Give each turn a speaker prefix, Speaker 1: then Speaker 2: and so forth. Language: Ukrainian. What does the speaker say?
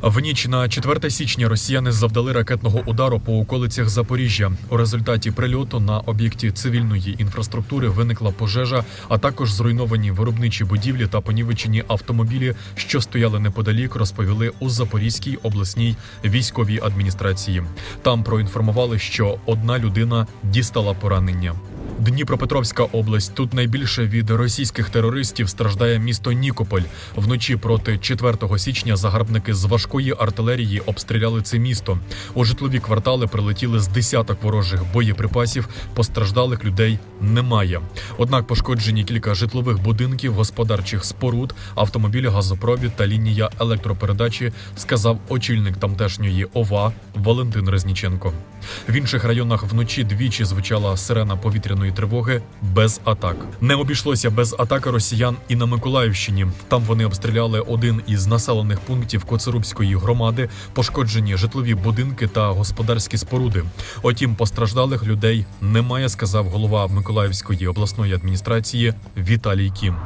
Speaker 1: В ніч на 4 січня росіяни завдали ракетного удару по околицях Запоріжжя. У результаті прильоту на об'єкті цивільної інфраструктури виникла пожежа, а також зруйновані виробничі будівлі та понівечені автомобілі, що стояли неподалік, розповіли у Запорізькій обласній військовій адміністрації. Там проінформували, що одна людина дістала поранення. Дніпропетровська область тут найбільше від російських терористів страждає місто Нікополь. Вночі проти 4 січня загарбники з важкої артилерії обстріляли це місто. У житлові квартали прилетіли з десяток ворожих боєприпасів. Постраждалих людей немає. Однак пошкоджені кілька житлових будинків, господарчих споруд, автомобілі, газопровід та лінія електропередачі, сказав очільник тамтешньої ОВА Валентин Резніченко. В інших районах вночі двічі звучала сирена повітряної тривоги без атак. Не обійшлося без атаки росіян і на Миколаївщині. Там вони обстріляли один із населених пунктів Коцерубської громади, пошкоджені житлові будинки та господарські споруди. Утім, постраждалих людей немає, сказав голова Миколаївської обласної адміністрації Віталій Кім.